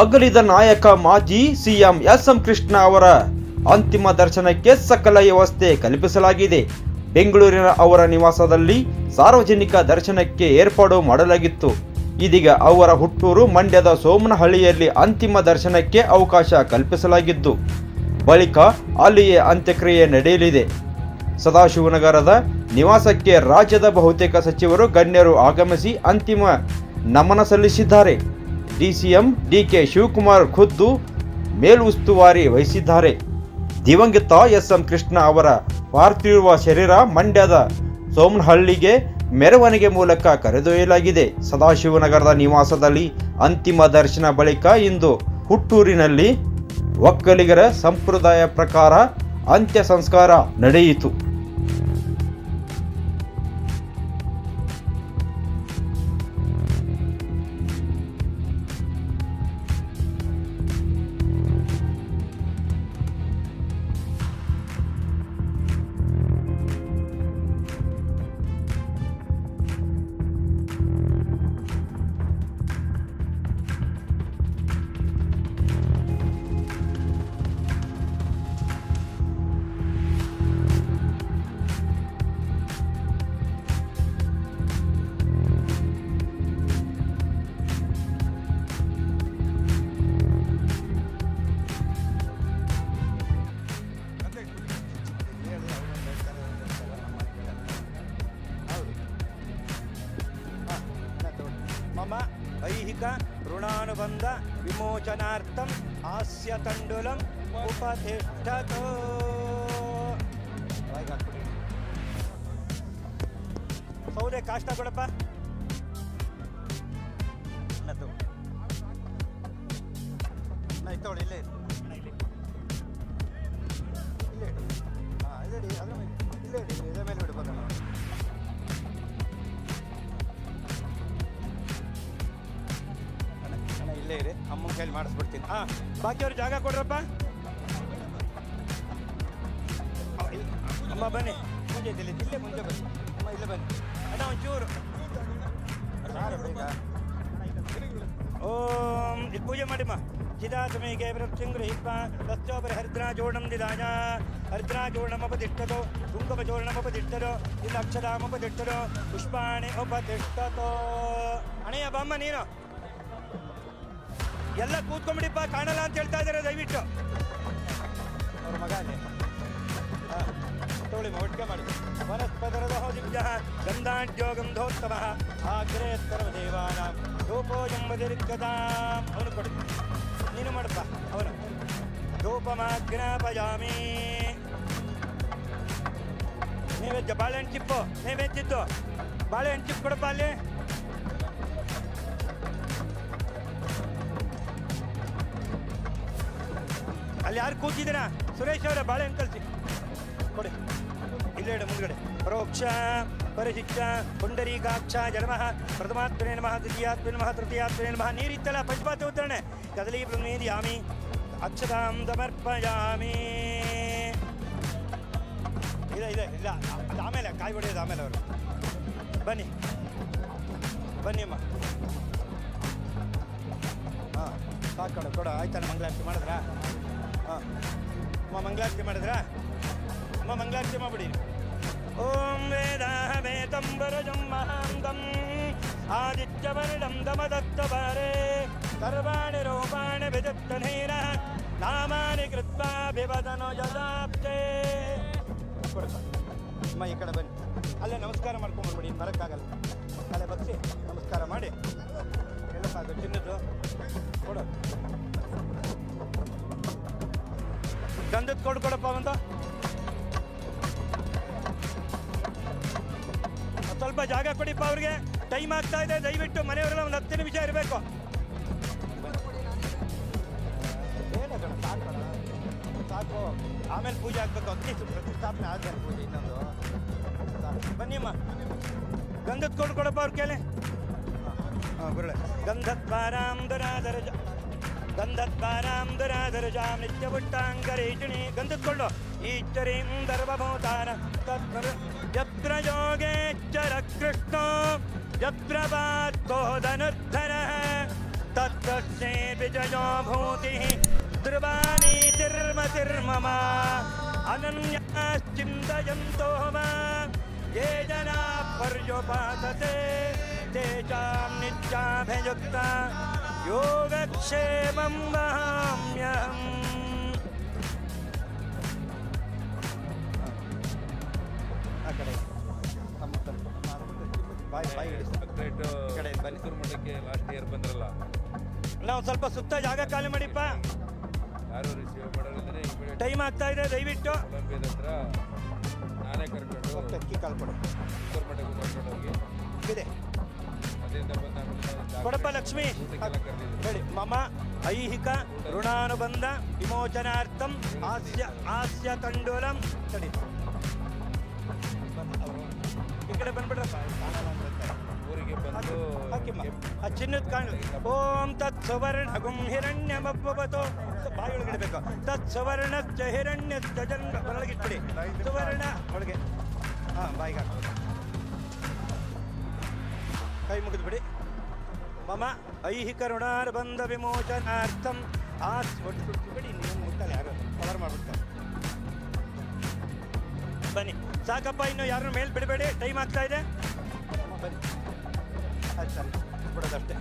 ಅಗಲಿದ ನಾಯಕ ಮಾಜಿ ಸಿಎಂ ಎಸ್ ಎಂ ಕೃಷ್ಣ ಅವರ ಅಂತಿಮ ದರ್ಶನಕ್ಕೆ ಸಕಲ ವ್ಯವಸ್ಥೆ ಕಲ್ಪಿಸಲಾಗಿದೆ. ಬೆಂಗಳೂರಿನ ಅವರ ನಿವಾಸದಲ್ಲಿ ಸಾರ್ವಜನಿಕ ದರ್ಶನಕ್ಕೆ ಏರ್ಪಾಡು ಮಾಡಲಾಗಿತ್ತು. ಇದೀಗ ಅವರ ಹುಟ್ಟೂರು ಮಂಡ್ಯದ ಸೋಮನಹಳ್ಳಿಯಲ್ಲಿ ಅಂತಿಮ ದರ್ಶನಕ್ಕೆ ಅವಕಾಶ ಕಲ್ಪಿಸಲಾಗಿದ್ದು, ಬಳಿಕ ಅಲ್ಲಿಯೇ ಅಂತ್ಯಕ್ರಿಯೆ ನಡೆಯಲಿದೆ. ಸದಾಶಿವನಗರದ ನಿವಾಸಕ್ಕೆ ರಾಜ್ಯದ ಬಹುತೇಕ ಸಚಿವರು ಗಣ್ಯರು ಆಗಮಿಸಿ ಅಂತಿಮ ನಮನ ಸಲ್ಲಿಸಿದ್ದಾರೆ. ಡಿಸಿಎಂ ಡಿಕೆ ಶಿವಕುಮಾರ್ ಖುದ್ದು ಮೇಲುಸ್ತುವಾರಿ ವಹಿಸಿದ್ದಾರೆ. ದಿವಂಗತ ಎಸ್ ಎಂ ಕೃಷ್ಣ ಅವರ ಪಾರ್ಥಿವ ಶರೀರ ಮಂಡ್ಯದ ಸೋಮನಹಳ್ಳಿಗೆ ಮೆರವಣಿಗೆ ಮೂಲಕ ಕರೆದೊಯ್ಯಲಾಗಿದೆ. ಸದಾಶಿವನಗರದ ನಿವಾಸದಲ್ಲಿ ಅಂತಿಮ ದರ್ಶನ ಬಳಿಕ ಇಂದು ಹುಟ್ಟೂರಿನಲ್ಲಿ ಒಕ್ಕಲಿಗರ ಸಂಪ್ರದಾಯ ಪ್ರಕಾರ ಅಂತ್ಯ ಸಂಸ್ಕಾರ ನಡೆಯಿತು. ಋಣಾನುಬಂಧ ವಿಮೋಚನಾರ್ಥಂ ಹಾಸ್ಯ ತಂಡುಲಂ ಉಪತಿಷ್ಠತೋ. ಸೌದೆ ಕಾಷ್ಟ ಕೊಡಪ್ಪ ನತ್ತು. ಇಲ್ಲ ಇಲ್ಲ ಇಡು. ಹಾ, ಇಲ್ಲೇ ಇಡಿ, ಅದ್ರ ಮೇಲೆ. ಇಲ್ಲೇ ಇಡಿ, ಮೇಲೆ ಬಿಡು ಇಲ್ಲೇ ಇರಿ. ಅಮ್ಮನ ಕೈಲಿ ಮಾಡಿಸ್ಬಿಡ್ತೀನಿ. ಹಾಂ ಬಾಕಿಯವ್ರು ಜಾಗ ಕೊಡ್ರಪ್ಪ. ಅಮ್ಮ ಬನ್ನಿ. ಮುಂಜೆ ಇದ್ದಿಲ್ಲ ಇಲ್ಲೇ. ಮುಂಜೆ ಬನ್ನಿ. ಅಮ್ಮ ಇಲ್ಲೇ ಬನ್ನಿ. ಅಣ್ಣ, ಒಂಚೂರು. ಓಂ ಇಲ್ಲಿ ಪೂಜೆ ಮಾಡಿಮ್ಮ. ಚಿದಾತಮೇಗೆ ವೃಕ್ಷಿಂಗೃಹಿತ್ವ ತಸ್ಯೋಪರಿ ಹರಿದ್ರಾಚೂರ್ಣಂ ದಿದಾಯ ಜೋಡಣ ಕುಂಕುಮಚೂರ್ಣಮಪತಿಷ್ಠತೋ ಇಲ್ಲಿ ಅಕ್ಷರಾಮಪತಿಷ್ಠತೋ ಪುಷ್ಪಾಣಿ ಉಪತಿಷ್ಠತೋ ಅಣೆಯ ಬಮ್ಮ ನೀನು. ಎಲ್ಲ ಕೂತ್ಕೊಂಬಿಡಿಪ್ಪ ಕಾಣಲ್ಲ ಅಂತ ಹೇಳ್ತಾ ಇದ್ದಾರೆ ದಯವಿಟ್ಟು. ಅವ್ರ ಮಗ ಅಲ್ಲಿ. ಮ, ಒಟ್ಟಿಗೆ ಮಾಡಿ. ವನಸ್ಪತರದ ಹೋದಿಭ್ಯ ಗಂಧಾಢ್ಯೋ ಗಂಧೋತ್ತಮ ಆಗ್ರೇ ಸರ್ವದೇವಾನ ಧೂಪೋ ಎಂಬದಿರ್ಗತಾಂ ಅವನು ಕೊಡು. ನೀನು ಮಾಡಪ್ಪ ಅವನು. ಧೂಪಮಾಜ್ಞಾಪಯಾಮಿ ನೈವೇದ್ಯ ಬಾಳೆಹಣ್ಣು ಚಿಪ್ಪು ನೈವೇದ್ಯದ್ದು ಬಾಳೆಹಣ್ಣು ಚಿಪ್ಪು ಕೊಡಪ್ಪ ಅಲ್ಲಿ. ಅಲ್ಲಿ ಯಾರು ಕೂತಿದ್ದೀರಾ? ಸುರೇಶ್ ಅವರ, ಬಾಳೆ ಕಳಿಸಿ ಕೊಡಿ. ಇಲ್ಲೇ ಇಡು, ಮುಂದ್ಗಡೆ. ಪರೋಕ್ಷ ಪರಿಶಿಕ್ಷ ಪುಂಡರೀಕಾಕ್ಷ, ಜನಮಃ, ಪ್ರಥಮಾತ್ಮನೇ ನಮಃ, ದ್ವಿತೀಯಾತ್ಮನೇ ನಮಃ, ತೃತೀಯಾತ್ಮನೇ ನಮಃ ನೀರಿತ್ತಲ್ಲ ಪಂಚಪಾತ ಉತ್ತರಣೆ. ಕದಲಿ ಪ್ರಮೇದಿಯಾಮಿ ಅಕ್ಷತಾಂ ಸಮರ್ಪಯಾಮಿ. ಇದೆ ಇದೆ, ಇಲ್ಲ. ಆಮೇಲೆ, ಕಾಯಿ ಹೊಡೆಯೋದು ಆಮೇಲೆ ಅವರು. ಬನ್ನಿ. ಬನ್ನಿ ಅಮ್ಮ. ಹಾಂ, ಸಾಕು ಕೊಡು ಆಯ್ತಲ್ಲ ಮಂಗಳಾರತಿ ಮಾಡಿದ್ರಾ? ಹಾಂ ಅಮ್ಮ ಮಂಗಳಾರತಿ ಮಾಡಿದ್ರಾ? ಅಮ್ಮ ಮಂಗಳಾರತಿ ಮಾಡ್ಬಿಡಿ. ಓಂ ವೇದಾಹ ವೇತಂಬರಜಂ ಮಹಾಂತಂ ಆದಿತ್ಯವರ್ಣಂ ದಮದತ್ತವರೆ ಸರ್ವಾಣಿ ರೂಪಾಣಿ ವಿದತ್ತನೇನ ನಾಮಾನಿ ಕೃತ್ವಾ ಬಿವದನೋ ಕೊಡಪ್ಪ ಅಮ್ಮ ಈ ಕಡೆ ಬನ್ನಿ. ಅಲ್ಲೇ ನಮಸ್ಕಾರ ಮಾಡ್ಕೊಂಡ್ಬಿಡಿ ಇನ್ನು ಬರೋಕ್ಕಾಗಲ್ಲ. ಅಲ್ಲೇ ಬಗ್ಸಿ, ನಮಸ್ಕಾರ ಮಾಡಿ. ಎಲ್ಲ ಅದು ಚಿನ್ನದ್ದು ಕೊಡು. ಗಂಧದ ಕೊಡು ಕೊಡಪ್ಪ ಒಂದು ಸ್ವಲ್ಪ ಜಾಗ ಕೊಡಿಪ್ಪ ಅವ್ರಿಗೆ. ಟೈಮ್ ಆಗ್ತಾ ಇದೆ, ದಯವಿಟ್ಟು ಮನೆಯವರೆಲ್ಲ ಒಂದು ಹತ್ತು ನಿಮಿಷ ಇರಬೇಕು. ಸಾಕು ಆಮೇಲೆ ಪೂಜೆ ಆಗ್ಬೇಕು ಅಗ್ನಿ ಪ್ರತಿಷ್ಠಾಪನೆ ಆದ್ಮೇಲೆ ಪೂಜೆ ಇನ್ನೊಂದು. ಬನ್ನಿಮ್ಮ ಗಂಧದ ಕೊಡು ಕೊಡಪ್ಪ ಅವ್ರ ಕೇಳಿ. ಹಾಂ ಬರಳೆ ಗಂಧದ್ವಾರಾಂ ದುರಾದರಜ ಗಂಧದ್ವಾರಾಂ ದುರಾದರಜಾಂ ನಿತ್ಯಪುಟ್ಟಾಂಗರೇಷಿಣಿ ಗಂಧದ್ಕೊಂಡು ಈಶ್ವರೀಂ ಧರ್ಮಭೂತಾನ ತತ್ಪರ ಯತ್ರ ಯೋಗೇಶ್ವರ ಕೃಷ್ಣ ಯತ್ರ ಪಾರ್ಥೋ ಧನುರ್ಧರ ತತ್ರ ಶ್ರೀ विजयो भूतिः ध्रुवानीतिर्मतिर्मम अनन्याश्चिन्तयन्तो वा ये जना पर्युपासते तेषां नित्याभियुक्ता योगक्षेमं वहाम्यहम् ಆ ಕಡೆ ತಮ್ಮ ಸ್ವಲ್ಪ ಬಾಯಿ ಬಾಯಿ ಇಡಿಸಿ. ಡಾಕ್ಟ್ರೇಟ್ ಕಡೆ ಬನ್ನಿ. ಮೈಸೂರು ಮಠಕ್ಕೆ ಲಾಸ್ಟ್ ಇಯರ್ ಬಂದ್ರಲ್ಲ ನಾವು ಸ್ವಲ್ಪ ಸುತ್ತ ಜಾಗ ಖಾಲಿ ಮಾಡಿಪ್ಪ ಯಾರು ರಿಸೀವ್ ಮಾಡೋರಿದ್ರೆ ಇಮಿಡಿಯೇಟ್ ಟೈಮ್ ಆಗ್ತಾ ಇದೆ ದಯವಿಟ್ಟು ಕೊಲಂಬಿಯಾದ ಹತ್ರ ನಾನೇ ಕರ್ಕೊಂಡು ಅಕ್ಕಿ ಕಾಲು ಕೊಡು ಮೈಸೂರು ಮಠಕ್ಕೆ ಕರ್ಕೊಂಡು ಹೋಗಿ ಇದೆ ಅದರಿಂದ ಕೊಡಪ್ಪ ಲಕ್ಷ್ಮಿ ಹೇಳಿ ಮಮ ಐಹಿಕ ಋಣಾನುಬಂಧ ವಿಮೋಚನಾರ್ಥಂ ಹಾಸ್ಯ ಹಾಸ್ಯ ತಂಡೋಲಂ ತಡಿ ಈ ಕಡೆ ಬಂದ್ಬಿಡ್ರಪ್ಪ. ಊರಿಗೆ ಬಂದು ಆ ಚಿನ್ನದ ಕಾಣು. ಓಂ ತತ್ ಸುವರ್ಣ ಗುಂ ಹಿರಣ್ಯ ಬಬ್ಬವತು ಬಾಯಿ ಒಳಗಡೆ ಬೇಕು. ತತ್ ಸುವರ್ಣ ಚ ಹಿರಣ್ಯ ಒಳಗೆ ಒಳಗಿಟ್ಬಿಡಿ ಸುವರ್ಣ ಒಳಗೆ. ಹಾಂ ಬಾಯಿಗೆ ಕೈ ಮುಗಿದು ಬಿಡಿ ಮಮ ಐಹಿಕ ಋಣಾನುಬಂಧ ವಿಮೋಚನಾರ್ಥಂ. ಆ ಬಿಡಿ ನೀವು ಮುಟ್ಟಲ್ಲ, ಯಾರು ಕವರ್ ಮಾಡ್ಬಿಡ್ತಾರೆ ಬನ್ನಿ. ಸಾಕಪ್ಪ, ಇನ್ನು ಯಾರನ್ನು ಮೇಲ್ ಬಿಡಬೇಡಿ ಟೈಮ್ ಆಗ್ತಾ ಇದೆ. ಬನ್ನಿ. ಆಯ್ತು ಸರಿ. ಬಿಡೋದಷ್ಟೇ.